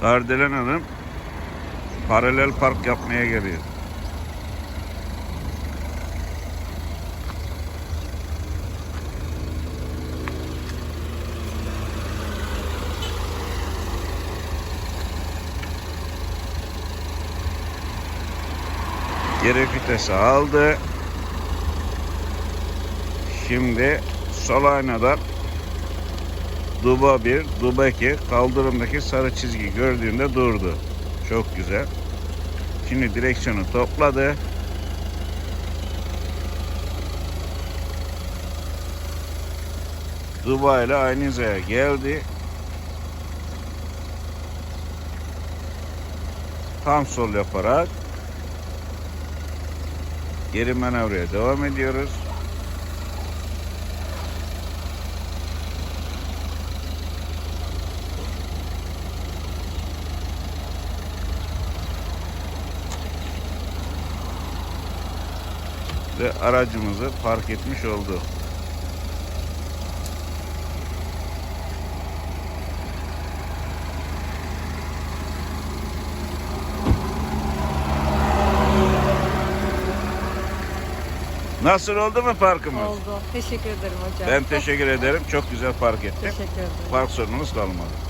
Kardelen Hanım paralel park yapmaya geliyor. Geri vitesi aldı. Şimdi sol aynadan Duba 1, Duba 2 kaldırımdaki sarı çizgi gördüğünde durdu. Çok güzel. Şimdi direksiyonu topladı. Duba ile aynı hizaya geldi. Tam sol yaparak geri manevraya devam ediyoruz. Ve aracımızı park etmiş oldu. Nasıl oldu mu parkımız? Oldu. Teşekkür ederim hocam. Ben teşekkür ederim. Çok güzel park ettim. Teşekkür ederim. Park sorunumuz kalmadı.